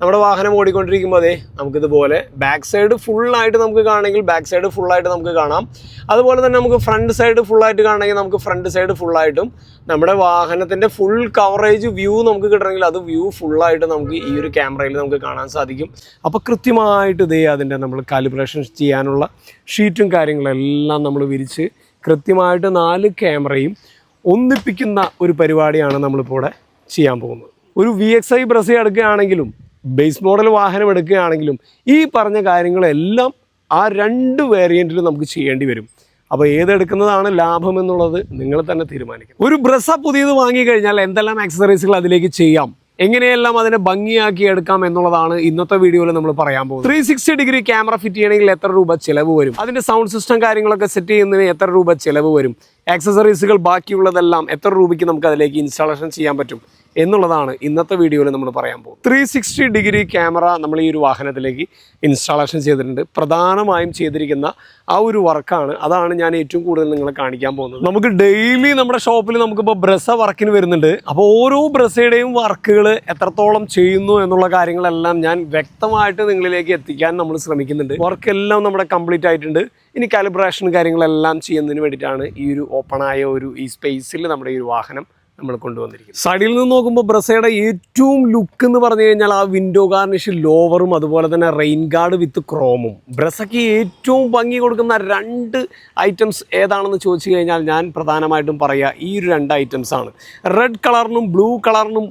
നമ്മുടെ വാഹനം ഓടിക്കൊണ്ടിരിക്കുമ്പോൾ അതെ നമുക്കിതുപോലെ ബാക്ക് സൈഡ് ഫുള്ളായിട്ട് നമുക്ക് കാണണമെങ്കിൽ ബാക്ക് സൈഡ് ഫുള്ളായിട്ട് നമുക്ക് കാണാം. അതുപോലെ തന്നെ നമുക്ക് ഫ്രണ്ട് സൈഡ് ഫുള്ളായിട്ട് കാണണമെങ്കിൽ നമുക്ക് ഫ്രണ്ട് സൈഡ് ഫുള്ളായിട്ടും നമ്മുടെ വാഹനത്തിന്റെ ഫുൾ കവറേജ് വ്യൂ നമുക്ക് കിട്ടണമെങ്കിൽ അത് വ്യൂ ഫുള്ളായിട്ട് നമുക്ക് ഈ ഒരു ക്യാമറയിൽ നമുക്ക് കാണാൻ സാധിക്കും. അപ്പോൾ കൃത്യമായിട്ട് ഇതേ അതിന്റെ നമ്മൾ കാലിബ്രേഷൻ ചെയ്യാനുള്ള ഷീറ്റും കാര്യങ്ങളെല്ലാം നമ്മൾ വിരിച്ച് കൃത്യമായിട്ട് നാല് ക്യാമറയും ഒന്നിപ്പിക്കുന്ന ഒരു പരിപാടിയാണ് നമ്മളിപ്പോൾ ഇവിടെ ചെയ്യാൻ പോകുന്നത്. ഒരു വി എക്സ് ഐ ബ്രസ് എടുക്കുകയാണെങ്കിലും ബേസ് മോഡൽ വാഹനം എടുക്കുകയാണെങ്കിലും ഈ പറഞ്ഞ കാര്യങ്ങളെല്ലാം ആ രണ്ട് വേരിയന്റിൽ നമുക്ക് ചെയ്യേണ്ടി വരും. അപ്പോൾ ഏതെടുക്കുന്നതാണ് ലാഭം എന്നുള്ളത് നിങ്ങൾ തന്നെ തീരുമാനിക്കും ഒരു ബ്രസ പുതിയത് വാങ്ങിക്കഴിഞ്ഞാൽ എന്തെല്ലാം ആക്സസറീസുകൾ അതിലേക്ക് ചെയ്യാം? എങ്ങനെയെല്ലാം അതിനെ ഭംഗിയാക്കി എടുക്കാം എന്നുള്ളതാണ് ഇന്നത്തെ വീഡിയോയിൽ നമ്മൾ പറയാൻ പോകുന്നത്. Three sixty degree camera fit ചെയ്യണമെങ്കിൽ എത്ര രൂപ ചിലവ് വരും? അതിന്റെ സൗണ്ട് സിസ്റ്റം കാര്യങ്ങളൊക്കെ സെറ്റ് ചെയ്യുന്നതിന് എത്ര രൂപ ചിലവ് വരും? ആക്സസറീസുകൾ ബാക്കിയുള്ളതെല്ലാം എത്ര രൂപയ്ക്ക് നമുക്ക് അതിലേക്ക് ഇൻസ്റ്റാളേഷൻ ചെയ്യാൻ പറ്റും? എന്നുള്ളതാണ് ഇന്നത്തെ വീഡിയോയിൽ നമ്മൾ പറയാൻ പോകും ത്രീ സിക്സ്റ്റി ഡിഗ്രി ക്യാമറ നമ്മൾ ഈ ഒരു വാഹനത്തിലേക്ക് ഇൻസ്റ്റാളേഷൻ ചെയ്തിട്ടുണ്ട്. പ്രധാനമായും ചെയ്തിരിക്കുന്ന ആ ഒരു വർക്കാണ് അതാണ് ഞാൻ ഏറ്റവും കൂടുതൽ നിങ്ങളെ കാണിക്കാൻ പോകുന്നത്. നമുക്ക് ഡെയിലി നമ്മുടെ ഷോപ്പിൽ നമുക്കിപ്പോൾ ബ്രസ വർക്കിന് വരുന്നുണ്ട്. അപ്പോൾ ഓരോ ബ്രസയുടെയും വർക്കുകൾ എത്രത്തോളം ചെയ്യുന്നു എന്നുള്ള കാര്യങ്ങളെല്ലാം ഞാൻ വ്യക്തമായിട്ട് നിങ്ങളിലേക്ക് എത്തിക്കാൻ നമ്മൾ ശ്രമിക്കുന്നുണ്ട്. വർക്കെല്ലാം നമ്മുടെ കംപ്ലീറ്റ് ആയിട്ടുണ്ട്. ഇനി കാലിബ്രേഷൻ കാര്യങ്ങളെല്ലാം ചെയ്യുന്നതിന് വേണ്ടിയിട്ടാണ് ഈ ഒരു ഓപ്പണായ ഒരു ഈ സ്പേസിൽ നമ്മുടെ ഈ ഒരു വാഹനം നമ്മൾ കൊണ്ടുവന്നിരിക്കുന്നത്. സൈഡിൽ നിന്ന് നോക്കുമ്പോൾ ബ്രസയുടെ ഏറ്റവും ലുക്ക് എന്ന് പറഞ്ഞു കഴിഞ്ഞാൽ ആ വിൻഡോ ഗാർണിഷ് ലോവറും അതുപോലെ തന്നെ റെയിൻ ഗാർഡ് വിത്ത് ക്രോമും ബ്രസയ്ക്ക് ഏറ്റവും ഭംഗി കൊടുക്കുന്ന രണ്ട് ഐറ്റംസ് ഏതാണെന്ന് ചോദിച്ചു കഴിഞ്ഞാൽ ഞാൻ പ്രധാനമായിട്ടും പറയുക ഈ ഒരു രണ്ട് ആണ്. റെഡ് കളറിനും ബ്ലൂ കളറിനും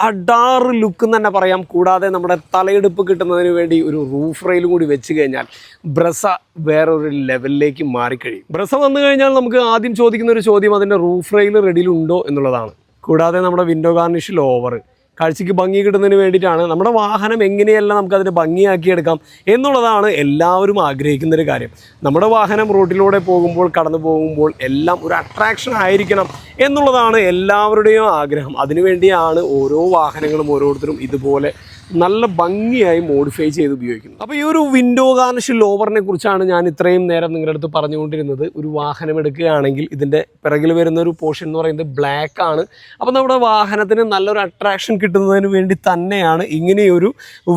അഡാറ് ലുക്ക് എന്ന് തന്നെ പറയാം. കൂടാതെ നമ്മുടെ തലയെടുപ്പ് കിട്ടുന്നതിന് വേണ്ടി ഒരു റൂഫ് റെയിൽ കൂടി വെച്ച് കഴിഞ്ഞാൽ ബ്രസ വേറൊരു ലെവലിലേക്ക് മാറിക്കഴിയും. ബ്രസ വന്നു കഴിഞ്ഞാൽ നമുക്ക് ആദ്യം ചോദിക്കുന്ന ഒരു ചോദ്യം അതിന്റെ റൂഫ് റെയിൽ റെഡിയിലുണ്ടോ എന്നുള്ളതാണ്. കൂടാതെ നമ്മുടെ വിൻഡോ ഗാർണിഷിൽ ഓവർ കാഴ്ചയ്ക്ക് ഭംഗി കിട്ടുന്നതിന് വേണ്ടിയിട്ടാണ്. നമ്മുടെ വാഹനം എങ്ങനെയല്ല നമുക്ക് അതിനെ ഭംഗിയാക്കിയെടുക്കാം എന്നുള്ളതാണ് എല്ലാവരും ആഗ്രഹിക്കുന്ന ഒരു കാര്യം. നമ്മുടെ വാഹനം റോഡിലൂടെ പോകുമ്പോൾ കടന്നു പോകുമ്പോൾ എല്ലാം ഒരു അട്രാക്ഷൻ ആയിരിക്കണം എന്നുള്ളതാണ് എല്ലാവരുടെയും ആഗ്രഹം. അതിനുവേണ്ടിയാണ് ഓരോ വാഹനങ്ങളും ഓരോരുത്തരും ഇതുപോലെ നല്ല ഭംഗിയായി മോഡിഫൈ ചെയ്ത് ഉപയോഗിക്കുന്നത്. അപ്പോൾ ഈ ഒരു വിൻഡോ ഗാർണിഷ് ലോവറിനെ കുറിച്ചാണ് ഞാൻ ഇത്രയും നേരം നിങ്ങളുടെ അടുത്ത് പറഞ്ഞുകൊണ്ടിരുന്നത്. ഒരു വാഹനം എടുക്കുകയാണെങ്കിൽ ഇതിന്റെ പിറകിൽ വരുന്ന ഒരു പോർഷൻ എന്ന് പറയുന്നത് ബ്ലാക്ക് ആണ്. അപ്പോൾ നമ്മുടെ വാഹനത്തിന് നല്ലൊരു അട്രാക്ഷൻ കിട്ടുന്നതിന് വേണ്ടി തന്നെയാണ് ഇങ്ങനെയൊരു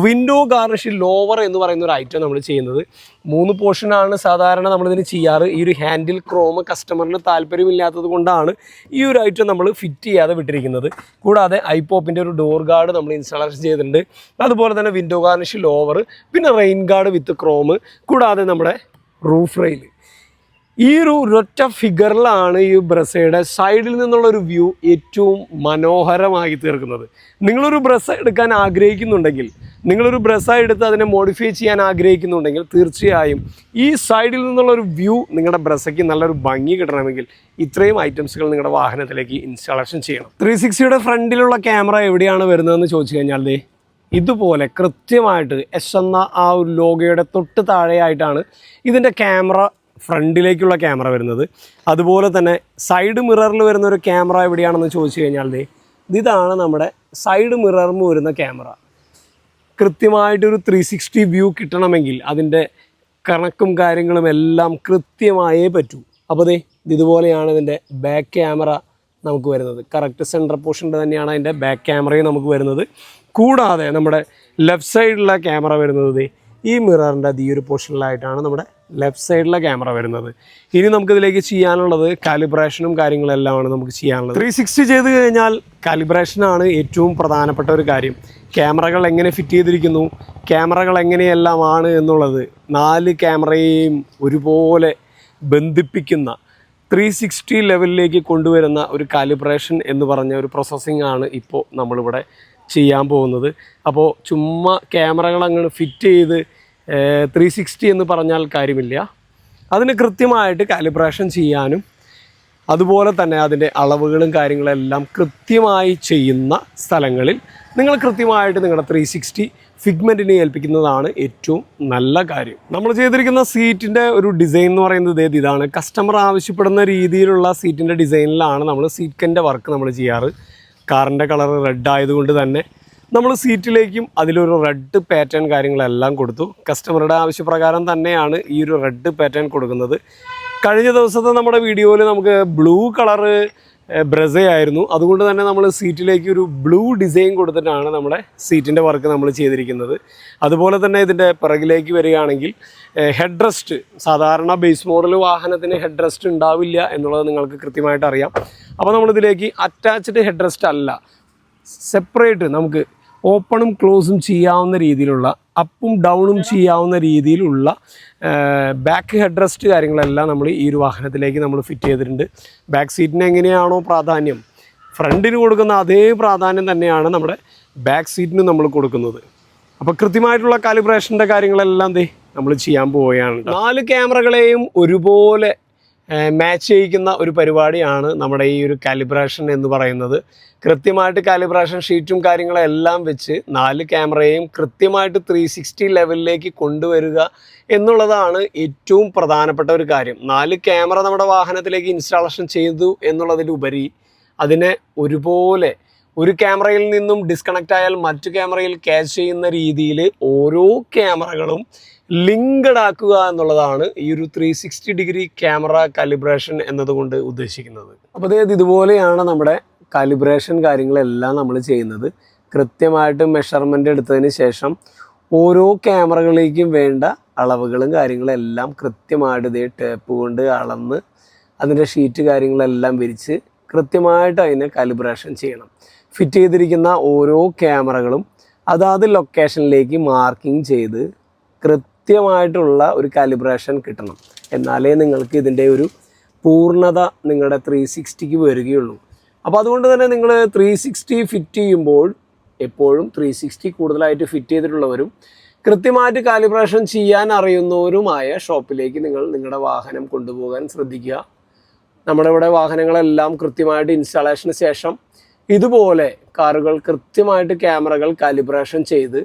വിൻഡോ ഗാർണിഷ് ലോവർ എന്ന് പറയുന്ന ഒരു ഐറ്റം നമ്മൾ ചെയ്യുന്നത്. മൂന്ന് പോർഷനാണ് സാധാരണ നമ്മളിതിന് ചെയ്യാറ്. ഈ ഒരു ഹാൻഡിൽ ക്രോമ് കസ്റ്റമറിന് താല്പര്യമില്ലാത്തത് കൊണ്ടാണ് ഈ ഒരു ഐറ്റം നമ്മൾ ഫിറ്റ് ചെയ്യാതെ വിട്ടിരിക്കുന്നത്. കൂടാതെ ഐപോപ്പിന്റെ ഒരു ഡോർ ഗാർഡ് നമ്മൾ ഇൻസ്റ്റാളേഷൻ ചെയ്തിട്ടുണ്ട്. അതുപോലെ തന്നെ വിൻഡോ ഗാർണിഷ് ലോവർ പിന്നെ റെയിൻ ഗാർഡ് വിത്ത് ക്രോമ് കൂടാതെ നമ്മുടെ റൂഫ് റെയിൽ ഈ ഒരു ഒരൊറ്റ ഫിഗറിലാണ് ഈ ബ്രസയുടെ സൈഡിൽ നിന്നുള്ള ഒരു വ്യൂ ഏറ്റവും മനോഹരമായി തീർക്കുന്നത്. നിങ്ങളൊരു ബ്രസ എടുക്കാൻ ആഗ്രഹിക്കുന്നുണ്ടെങ്കിൽ നിങ്ങളൊരു ബ്രസ എടുത്ത് അതിനെ മോഡിഫൈ ചെയ്യാൻ ആഗ്രഹിക്കുന്നുണ്ടെങ്കിൽ തീർച്ചയായും ഈ സൈഡിൽ നിന്നുള്ള ഒരു വ്യൂ നിങ്ങളുടെ ബ്രസയ്ക്ക് നല്ലൊരു ഭംഗി കിട്ടണമെങ്കിൽ ഇത്രയും ഐറ്റംസുകൾ നിങ്ങളുടെ വാഹനത്തിലേക്ക് ഇൻസ്റ്റാളേഷൻ ചെയ്യണം. ത്രീ സിക്സ്റ്റിയുടെ ഫ്രണ്ടിലുള്ള ക്യാമറ എവിടെയാണ് വരുന്നതെന്ന് ചോദിച്ചു കഴിഞ്ഞാൽ ദേ ഇതുപോലെ കൃത്യമായിട്ട് എസ് എന്ന ആ ഒരു ലോഗോയുടെ തൊട്ട് താഴെയായിട്ടാണ് ഇതിന്റെ ക്യാമറ ഫ്രണ്ടിലേക്കുള്ള ക്യാമറ വരുന്നത്. അതുപോലെ തന്നെ സൈഡ് മിററിൽ വരുന്ന ഒരു ക്യാമറ എവിടെയാണെന്ന് ചോദിച്ചു കഴിഞ്ഞാൽ ദേ ഇതാണ് നമ്മുടെ സൈഡ് മിററിൽ വരുന്ന ക്യാമറ. കൃത്യമായിട്ടൊരു ത്രീ സിക്സ്റ്റി വ്യൂ കിട്ടണമെങ്കിൽ അതിന്റെ കണക്കും കാര്യങ്ങളും എല്ലാം കൃത്യമായേ പറ്റൂ. അപ്പോൾ ദേ ഇതുപോലെയാണ് ഇതിന്റെ ബാക്ക് ക്യാമറ നമുക്ക് വരുന്നത്. കറക്റ്റ് സെന്റർ പോർഷന്റെ തന്നെയാണ് അതിന്റെ ബാക്ക് ക്യാമറയും നമുക്ക് വരുന്നത്. കൂടാതെ നമ്മുടെ ലെഫ്റ്റ് സൈഡിലുള്ള ക്യാമറ വരുന്നത് ഈ മിററിന്റെ ഈ ഒരു പോർഷനിലായിട്ടാണ് നമ്മുടെ ലെഫ്റ്റ് സൈഡിലെ ക്യാമറ വരുന്നത്. ഇനി നമുക്കിതിലേക്ക് ചെയ്യാനുള്ളത് കാലിബ്രേഷനും കാര്യങ്ങളെല്ലാമാണ് നമുക്ക് ചെയ്യാനുള്ളത്. ത്രീ സിക്സ്റ്റി ചെയ്ത് കഴിഞ്ഞാൽ കാലിബ്രേഷനാണ് ഏറ്റവും പ്രധാനപ്പെട്ട ഒരു കാര്യം. ക്യാമറകൾ എങ്ങനെ ഫിറ്റ് ചെയ്തിരിക്കുന്നു ക്യാമറകൾ എങ്ങനെയെല്ലാമാണ് എന്നുള്ളത് നാല് ക്യാമറയെയും ഒരുപോലെ ബന്ധിപ്പിക്കുന്ന ത്രീ സിക്സ്റ്റി ലെവലിലേക്ക് കൊണ്ടുവരുന്ന ഒരു കാലിബ്രേഷൻ എന്ന് പറഞ്ഞ ഒരു പ്രോസസ്സിംഗ് ആണ് ഇപ്പോൾ നമ്മളിവിടെ ചെയ്യാൻ പോകുന്നത്. അപ്പോൾ ചുമ്മാ ക്യാമറകൾ അങ്ങ് ഫിറ്റ് ചെയ്ത് ത്രീ സിക്സ്റ്റി എന്ന് പറഞ്ഞാൽ കാര്യമില്ല. അതിന് കൃത്യമായിട്ട് കാലിബ്രേഷൻ ചെയ്യാനും അതുപോലെ തന്നെ അതിന്റെ അളവുകളും കാര്യങ്ങളെല്ലാം കൃത്യമായി ചെയ്യുന്ന സ്ഥലങ്ങളിൽ നിങ്ങൾ കൃത്യമായിട്ട് നിങ്ങളുടെ ത്രീ സിക്സ്റ്റി ഫിഗ്മെന്റിനെ ഏൽപ്പിക്കുന്നതാണ് ഏറ്റവും നല്ല കാര്യം. നമ്മൾ ചെയ്തിരിക്കുന്ന സീറ്റിന്റെ ഒരു ഡിസൈൻ എന്ന് പറയുന്നത് ഇതാണ്. കസ്റ്റമർ ആവശ്യപ്പെടുന്ന രീതിയിലുള്ള സീറ്റിന്റെ ഡിസൈനിലാണ് നമ്മൾ സീറ്റിന്റെ വർക്ക് നമ്മൾ ചെയ്യാറ്. കാറിന്റെ കളർ റെഡ് ആയതുകൊണ്ട് തന്നെ നമ്മൾ സീറ്റിലേക്കും അതിലൊരു റെഡ് പാറ്റേൺ കാര്യങ്ങളെല്ലാം കൊടുത്തു. കസ്റ്റമറുടെ ആവശ്യപ്രകാരം തന്നെയാണ് ഈ ഒരു റെഡ് പാറ്റേൺ കൊടുക്കുന്നത്. കഴിഞ്ഞ ദിവസത്തെ നമ്മുടെ വീഡിയോയിൽ നമുക്ക് ബ്ലൂ കളറ് ആയിരുന്നു അതുകൊണ്ട് തന്നെ നമ്മൾ സീറ്റിലേക്ക് ഒരു ബ്ലൂ ഡിസൈൻ കൊടുത്തിട്ടാണ് നമ്മുടെ സീറ്റിന്റെ വർക്ക് നമ്മൾ ചെയ്തിരിക്കുന്നത്. അതുപോലെ തന്നെ ഇതിന്റെ പിറകിലേക്ക് വരികയാണെങ്കിൽ ഹെഡ് റെസ്റ്റ് സാധാരണ ബേസ് മോഡൽ വാഹനത്തിന് ഹെഡ് റെസ്റ്റ് ഉണ്ടാവില്ല എന്നുള്ളത് നിങ്ങൾക്ക് കൃത്യമായിട്ട് അറിയാം. അപ്പോൾ നമ്മളിതിലേക്ക് അറ്റാച്ച്ഡ് ഹെഡ് റെസ്റ്റ് അല്ല. സെപ്പറേറ്റ് നമുക്ക് ഓപ്പണും ക്ലോസും ചെയ്യാവുന്ന രീതിയിലുള്ള അപ്പും ഡൗണും ചെയ്യാവുന്ന രീതിയിലുള്ള ബാക്ക് ഹെഡ് റെസ്റ്റ് കാര്യങ്ങളെല്ലാം നമ്മൾ ഈ ഒരു വാഹനത്തിലേക്ക് നമ്മൾ ഫിറ്റ് ചെയ്തിട്ടുണ്ട്. ബാക്ക് സീറ്റിന് എങ്ങനെയാണോ പ്രാധാന്യം? ഫ്രണ്ടിന് കൊടുക്കുന്ന അതേ പ്രാധാന്യം തന്നെയാണ് നമ്മുടെ ബാക്ക് സീറ്റിന് നമ്മൾ കൊടുക്കുന്നത്. അപ്പോൾ കൃത്യമായിട്ടുള്ള കാലിബ്രേഷന്റെ കാര്യങ്ങളെല്ലാം ദേ നമ്മൾ ചെയ്യാൻ പോവുകയാണ് നാല് ക്യാമറകളെയും ഒരുപോലെ മാച്ച് ചെയ്യിക്കുന്ന ഒരു പരിപാടിയാണ് നമ്മുടെ ഈ ഒരു കാലിബ്രേഷൻ എന്ന് പറയുന്നത്. കൃത്യമായിട്ട് കാലിബ്രേഷൻ ഷീറ്റും കാര്യങ്ങളും എല്ലാം വെച്ച് നാല് ക്യാമറയും കൃത്യമായിട്ട് ത്രീ സിക്സ്റ്റി ലെവലിലേക്ക് കൊണ്ടുവരിക എന്നുള്ളതാണ് ഏറ്റവും പ്രധാനപ്പെട്ട ഒരു കാര്യം. നാല് ക്യാമറ നമ്മുടെ വാഹനത്തിലേക്ക് ഇൻസ്റ്റാളേഷൻ ചെയ്തു എന്നുള്ളതിലുപരി അതിനെ ഒരുപോലെ ഒരു ക്യാമറയിൽ നിന്നും ഡിസ്കണക്റ്റ് ആയാൽ മറ്റു ക്യാമറയിൽ ക്യാച്ച് ചെയ്യുന്ന രീതിയിൽ ഓരോ ക്യാമറകളും ലിങ്ക്ഡ് ആക്കുക എന്നുള്ളതാണ് ഈ ഒരു three sixty degree camera calibration എന്നതുകൊണ്ട് ഉദ്ദേശിക്കുന്നത്. അപ്പോൾ അതായത് ഇതുപോലെയാണ് നമ്മുടെ കാലിബ്രേഷൻ കാര്യങ്ങളെല്ലാം നമ്മൾ ചെയ്യുന്നത്. കൃത്യമായിട്ട് മെഷർമെന്റ് എടുത്തതിന് ശേഷം ഓരോ ക്യാമറകളിലേക്കും വേണ്ട അളവുകളും കാര്യങ്ങളും എല്ലാം കൃത്യമായിട്ട് ഇതേ ടേപ്പ് കൊണ്ട് അളന്ന് അതിന്റെ ഷീറ്റ് കാര്യങ്ങളെല്ലാം വിരിച്ച് കൃത്യമായിട്ട് അതിനെ കാലിബ്രേഷൻ ചെയ്യണം. ഫിറ്റ് ചെയ്തിരിക്കുന്ന ഓരോ ക്യാമറകളും അതാത് ലൊക്കേഷനിലേക്ക് മാർക്കിംഗ് ചെയ്ത് കൃത്യമായിട്ടുള്ള ഒരു കാലിബ്രേഷൻ കിട്ടണം. എന്നാലേ നിങ്ങൾക്ക് ഇതിന്റെ ഒരു പൂർണത നിങ്ങളുടെ ത്രീ സിക്സ്റ്റിക്ക് വരികയുള്ളൂ. അപ്പോൾ അതുകൊണ്ട് തന്നെ നിങ്ങൾ ത്രീ സിക്സ്റ്റി ഫിറ്റ് ചെയ്യുമ്പോൾ എപ്പോഴും ത്രീ സിക്സ്റ്റി കൂടുതലായിട്ട് ഫിറ്റ് ചെയ്തിട്ടുള്ളവരും കൃത്യമായിട്ട് കാലിബ്രേഷൻ ചെയ്യാൻ അറിയുന്നവരുമായ ഷോപ്പിലേക്ക് നിങ്ങൾ നിങ്ങളുടെ വാഹനം കൊണ്ടുപോകാൻ ശ്രദ്ധിക്കുക. നമ്മുടെ ഇവിടെ വാഹനങ്ങളെല്ലാം കൃത്യമായിട്ട് ഇൻസ്റ്റാളേഷന് ശേഷം ഇതുപോലെ കാറുകൾ കൃത്യമായിട്ട് ക്യാമറകൾ കാലിബ്രേഷൻ ചെയ്ത്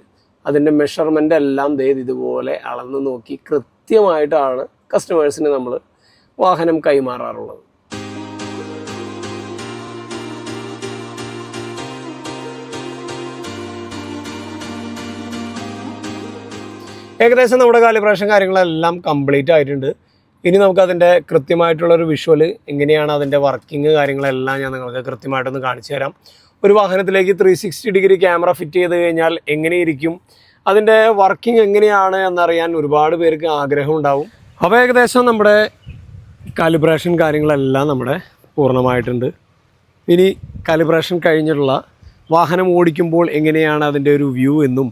അതിന്റെ മെഷർമെന്റ് എല്ലാം ചെയ്ത് ഇതുപോലെ അളന്ന് നോക്കി കൃത്യമായിട്ടാണ് കസ്റ്റമേഴ്സിന് നമ്മൾ വാഹനം കൈമാറാറുള്ളത്. ഏകദേശം നമ്മുടെ കാലിബ്രേഷൻ കാര്യങ്ങളെല്ലാം കംപ്ലീറ്റ് ആയിട്ടുണ്ട്. ഇനി നമുക്ക് അതിന്റെ കൃത്യമായിട്ടുള്ളൊരു വിഷ്വൽ എങ്ങനെയാണ് അതിന്റെ വർക്കിംഗ് കാര്യങ്ങളെല്ലാം ഞാൻ നിങ്ങൾക്ക് കൃത്യമായിട്ടൊന്ന് കാണിച്ചു തരാം. ഒരു വാഹനത്തിലേക്ക് three sixty degree camera fit ചെയ്ത് കഴിഞ്ഞാൽ എങ്ങനെയിരിക്കും? അതിന്റെ വർക്കിംഗ് എങ്ങനെയാണ് എന്നറിയാൻ ഒരുപാട് പേർക്ക് ആഗ്രഹം ഉണ്ടാവും. അപ്പോൾ ഏകദേശം നമ്മുടെ കാലിബ്രേഷൻ കാര്യങ്ങളെല്ലാം നമ്മുടെ പൂർണമായിട്ടുണ്ട്. ഇനി കാലിബ്രേഷൻ കഴിഞ്ഞിട്ടുള്ള വാഹനം ഓടിക്കുമ്പോൾ എങ്ങനെയാണ് അതിന്റെ ഒരു വ്യൂ എന്നും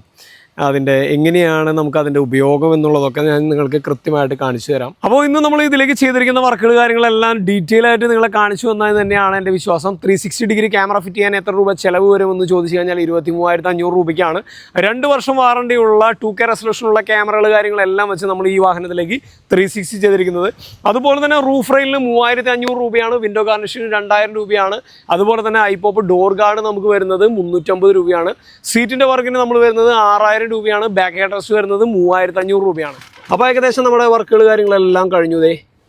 അതിന്റെ എങ്ങനെയാണ് നമുക്ക് അതിന്റെ ഉപയോഗം എന്നുള്ളതൊക്കെ ഞാൻ നിങ്ങൾക്ക് കൃത്യമായിട്ട് കാണിച്ചു തരാം. അപ്പോൾ ഇന്ന് നമ്മൾ ഇതിലേക്ക് ചെയ്തിരിക്കുന്ന വർക്കുകൾ കാര്യങ്ങളെല്ലാം ഡീറ്റെയിൽ ആയിട്ട് നിങ്ങളെ കാണിച്ചു വന്നത് തന്നെയാണ് എന്റെ വിശ്വാസം. Three sixty degree camera fit ചെയ്യാൻ എത്ര രൂപ ചിലവ് വരുമെന്ന് ചോദിച്ചു കഴിഞ്ഞാൽ ഇരുപത്തി മൂവായിരത്തി അഞ്ഞൂറ് രൂപയ്ക്കാണ്. രണ്ട് വർഷം വാറണ്ടി ഉള്ള ടു കെ റെസൊല്യൂഷനുള്ള ക്യാമറകൾ കാര്യങ്ങളെല്ലാം വെച്ച് നമ്മൾ ഈ വാഹനത്തിലേക്ക് ത്രീ സിക്സ്റ്റി ചെയ്തിരിക്കുന്നത്. അതുപോലെ തന്നെ റൂഫ് റെയിലിന് മൂവായിരത്തി അഞ്ഞൂറ് രൂപയാണ് വിൻഡോ ഗാർണിഷിന് രണ്ടായിരം രൂപയാണ്. അതുപോലെ തന്നെ ഐപോപ്പ് ഡോർ ഗാർഡ് നമുക്ക് വരുന്നത് മുന്നൂറ്റമ്പത് രൂപയാണ്. സീറ്റിന്റെ വർക്കിന് നമ്മൾ വരുന്നത് ആറായിരം രൂപയാണ് ബാക്ക് റെസ്റ്റ് വരുന്നത് മൂവായിരത്തി അഞ്ഞൂറ് രൂപയാണ്. അപ്പോൾ ഏകദേശം നമ്മുടെ വർക്കുകൾ കാര്യങ്ങളെല്ലാം കഴിഞ്ഞു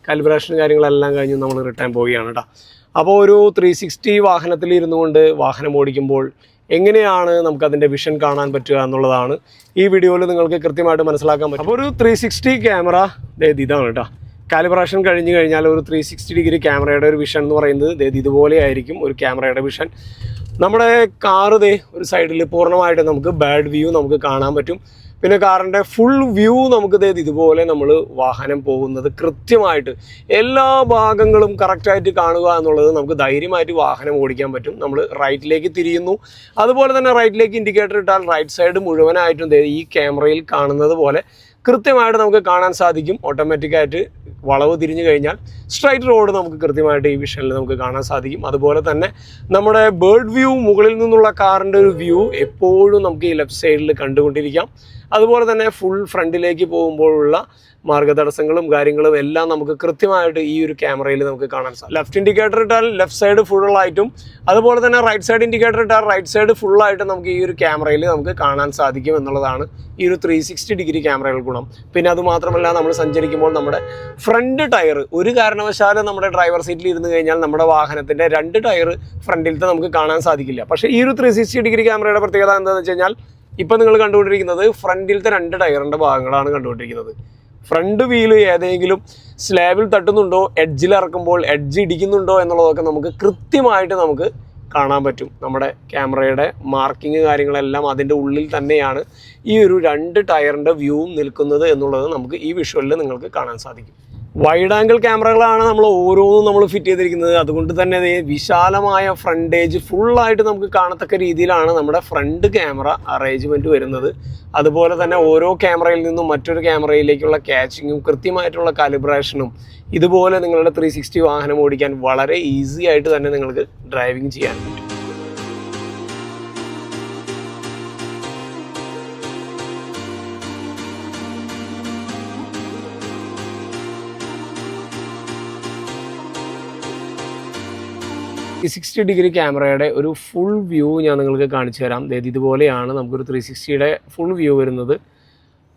കാലിബ്രേഷൻ കാര്യങ്ങളെല്ലാം കഴിഞ്ഞ് നമ്മൾ റിട്ടേൺ പോവുകയാണ് കേട്ടോ അപ്പോൾ ഒരു ത്രീ സിക്സ്റ്റി വാഹനത്തിൽ ഇരുന്നു കൊണ്ട് വാഹനം ഓടിക്കുമ്പോൾ എങ്ങനെയാണ് നമുക്കതിന്റെ വിഷൻ കാണാൻ പറ്റുക എന്നുള്ളതാണ് ഈ വീഡിയോയിൽ നിങ്ങൾക്ക് കൃത്യമായിട്ട് മനസ്സിലാക്കാൻ പറ്റും. അപ്പോൾ ഒരു ത്രീ സിക്സ്റ്റി ക്യാമറ ഇതാണ് കേട്ടോ കാലിബ്രേഷൻ കഴിഞ്ഞ് കഴിഞ്ഞാൽ ഒരു ത്രീ സിക്സ്റ്റി ഡിഗ്രി ക്യാമറയുടെ ഒരു വിഷൻ എന്ന് പറയുന്നത് ഇതുപോലെ ആയിരിക്കും ഒരു ക്യാമറയുടെ വിഷൻ നമ്മുടെ കാറ് ദേ ഒരു സൈഡിൽ പൂർണമായിട്ട് നമുക്ക് ബാഡ് വ്യൂ നമുക്ക് കാണാൻ പറ്റും. പിന്നെ കാറിന്റെ ഫുൾ വ്യൂ നമുക്ക് ദേ ഇതുപോലെ നമ്മൾ വാഹനം പോകുന്നത് കൃത്യമായിട്ട് എല്ലാ ഭാഗങ്ങളും കറക്റ്റായിട്ട് കാണുക എന്നുള്ളത് നമുക്ക് ധൈര്യമായിട്ട് വാഹനം ഓടിക്കാൻ പറ്റും. നമ്മൾ റൈറ്റിലേക്ക് തിരിയുന്നു. അതുപോലെ തന്നെ റൈറ്റിലേക്ക് ഇൻഡിക്കേറ്റർ ഇട്ടാൽ റൈറ്റ് സൈഡ് മുഴുവനായിട്ടും ഈ ക്യാമറയിൽ കാണുന്നത് പോലെ കൃത്യമായിട്ട് നമുക്ക് കാണാൻ സാധിക്കും. ഓട്ടോമാറ്റിക്കായിട്ട് വളവ് തിരിഞ്ഞു കഴിഞ്ഞാൽ സ്ട്രൈറ്റ് റോഡ് നമുക്ക് കൃത്യമായിട്ട് ഈ വിഷനിൽ നമുക്ക് കാണാൻ സാധിക്കും. അതുപോലെ തന്നെ നമ്മുടെ ബേർഡ് വ്യൂ മുകളിൽ നിന്നുള്ള കാറിന്റെ ഒരു വ്യൂ എപ്പോഴും നമുക്ക് ഈ ലെഫ്റ്റ് സൈഡിൽ കണ്ടുകൊണ്ടിരിക്കാം. അതുപോലെ തന്നെ ഫുൾ ഫ്രണ്ടിലേക്ക് പോകുമ്പോഴുള്ള മാർഗതടസ്സങ്ങളും കാര്യങ്ങളും എല്ലാം നമുക്ക് കൃത്യമായിട്ട് ഈ ഒരു ക്യാമറയിൽ നമുക്ക് കാണാൻ സാധിക്കും ലെഫ്റ്റ് ഇൻഡിക്കേറ്റർ ഇട്ടാൽ ലെഫ്റ്റ് സൈഡ് ഫുള്ളായിട്ടും അതുപോലെ തന്നെ റൈറ്റ് സൈഡ് ഇൻഡിക്കേറ്റർ ഇട്ടാൽ റൈറ്റ് സൈഡ് ഫുള്ളായിട്ട് നമുക്ക് ഈ ഒരു ക്യാമറയിൽ നമുക്ക് കാണാൻ സാധിക്കും എന്നുള്ളതാണ് ഈ ഒരു ത്രീ സിക്സ്റ്റി ഡിഗ്രി ക്യാമറകൾ ഗുണം. പിന്നെ അത് മാത്രമല്ല നമ്മൾ സഞ്ചരിക്കുമ്പോൾ നമ്മുടെ ഫ്രണ്ട് ടയർ ഒരു കാരണവശാലും നമ്മുടെ ഡ്രൈവർ സീറ്റിൽ ഇരുന്ന് കഴിഞ്ഞാൽ നമ്മുടെ വാഹനത്തിന്റെ രണ്ട് ടയർ ഫ്രണ്ടിലത്തെ നമുക്ക് കാണാൻ സാധിക്കില്ല. പക്ഷേ ഈ ഒരു ത്രീ സിക്സ്റ്റി ഡിഗ്രി ക്യാമറയുടെ പ്രത്യേകത എന്താണെന്ന് വെച്ച് കഴിഞ്ഞാൽ ഇപ്പം നിങ്ങൾ കണ്ടുകൊണ്ടിരിക്കുന്നത് ഫ്രണ്ടിലത്തെ രണ്ട് ടയറിന്റെ ഭാഗങ്ങളാണ് കണ്ടുകൊണ്ടിരിക്കുന്നത്. ഫ്രണ്ട് വീൽ ഏതെങ്കിലും സ്ലാബിൽ തട്ടുന്നുണ്ടോ എഡ്ജിൽ ഇറക്കുമ്പോൾ എഡ്ജ് ഇടിക്കുന്നുണ്ടോ എന്നുള്ളതൊക്കെ നമുക്ക് കൃത്യമായിട്ട് നമുക്ക് കാണാൻ പറ്റും. നമ്മുടെ ക്യാമറയുടെ മാർക്കിങ് കാര്യങ്ങളെല്ലാം അതിന്റെ ഉള്ളിൽ തന്നെയാണ് ഈ ഒരു രണ്ട് ടയറിന്റെ വ്യൂവും നിൽക്കുന്നത് എന്നുള്ളത് നമുക്ക് ഈ വിഷ്വലിൽ നിങ്ങൾക്ക് കാണാൻ സാധിക്കും. വൈഡ് ആംഗിൾ ക്യാമറകളാണ് നമ്മൾ ഓരോന്നും നമ്മൾ ഫിറ്റ് ചെയ്തിരിക്കുന്നത്. അതുകൊണ്ട് തന്നെ വിശാലമായ ഫ്രണ്ടേജ് ഫുള്ളായിട്ട് നമുക്ക് കാണത്തക്ക രീതിയിലാണ് നമ്മുടെ ഫ്രണ്ട് ക്യാമറ അറേഞ്ച്മെന്റ് വരുന്നത്. അതുപോലെ തന്നെ ഓരോ ക്യാമറയിൽ നിന്നും മറ്റൊരു ക്യാമറയിലേക്കുള്ള ക്യാച്ചിങ്ങും കൃത്യമായിട്ടുള്ള കാലിബ്രേഷനും ഇതുപോലെ നിങ്ങളുടെ ത്രീ സിക്സ്റ്റി വാഹനം ഓടിക്കാൻ വളരെ ഈസി ആയിട്ട് തന്നെ നിങ്ങൾക്ക് ഡ്രൈവിംഗ് ചെയ്യാൻ പറ്റും. ഈ സിക്സ്റ്റി ഡിഗ്രി ക്യാമറയുടെ ഒരു ഫുൾ വ്യൂ ഞാൻ നിങ്ങൾക്ക് കാണിച്ചു തരാം. അതായത് ഇതുപോലെയാണ് നമുക്കൊരു ത്രീ സിക്സ്റ്റിയുടെ ഫുൾ വ്യൂ വരുന്നത്.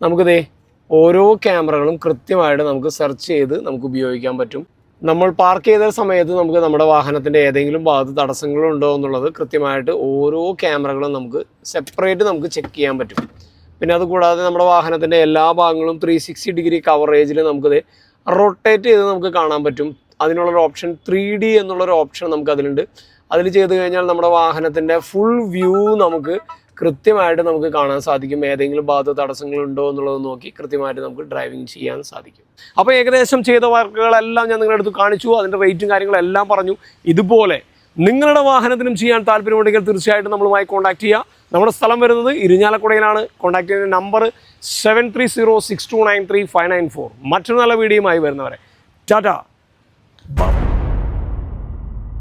നമുക്കതേ ഓരോ ക്യാമറകളും കൃത്യമായിട്ട് നമുക്ക് സെർച്ച് ചെയ്ത് നമുക്ക് ഉപയോഗിക്കാൻ പറ്റും. നമ്മൾ പാർക്ക് ചെയ്ത സമയത്ത് നമുക്ക് നമ്മുടെ വാഹനത്തിന്റെ ഏതെങ്കിലും ഭാഗത്ത് തടസ്സങ്ങളുണ്ടോ എന്നുള്ളത് കൃത്യമായിട്ട് ഓരോ ക്യാമറകളും നമുക്ക് സെപ്പറേറ്റ് നമുക്ക് ചെക്ക് ചെയ്യാൻ പറ്റും. പിന്നെ അതുകൂടാതെ നമ്മുടെ വാഹനത്തിന്റെ എല്ലാ ഭാഗങ്ങളും ത്രീ സിക്സ്റ്റി ഡിഗ്രി കവറേജിൽ നമുക്കത് റൊട്ടേറ്റ് ചെയ്ത് നമുക്ക് കാണാൻ പറ്റും. അതിനുള്ളൊരു ഓപ്ഷൻ ത്രീ ഡി എന്നുള്ളൊരു ഓപ്ഷൻ നമുക്ക് അതിലുണ്ട് അതിൽ ചെയ്ത് കഴിഞ്ഞാൽ നമ്മുടെ വാഹനത്തിന്റെ ഫുൾ വ്യൂ നമുക്ക് കൃത്യമായിട്ട് നമുക്ക് കാണാൻ സാധിക്കും. ഏതെങ്കിലും ഭാഗത്ത് തടസ്സങ്ങളുണ്ടോ എന്നുള്ളത് നോക്കി കൃത്യമായിട്ട് നമുക്ക് ഡ്രൈവിംഗ് ചെയ്യാൻ സാധിക്കും. അപ്പോൾ ഏകദേശം ചെയ്ത വർക്കുകളെല്ലാം ഞാൻ നിങ്ങളുടെ അടുത്ത് കാണിച്ചു. അതിന്റെ റേറ്റും കാര്യങ്ങളെല്ലാം പറഞ്ഞു. ഇതുപോലെ നിങ്ങളുടെ വാഹനത്തിനും ചെയ്യാൻ താല്പര്യമുണ്ടെങ്കിൽ തീർച്ചയായിട്ടും നമ്മളുമായി കോൺടാക്ട് ചെയ്യുക നമ്മുടെ സ്ഥലം വരുന്നത് ഇരിഞ്ഞാലക്കുടയിലാണ്. കോൺടാക്ട് ചെയ്യുന്ന number seven three zero six two nine three five nine four മറ്റൊരു നല്ല വീഡിയോയുമായി വരുന്നവരെ. ടാറ്റ. Bye.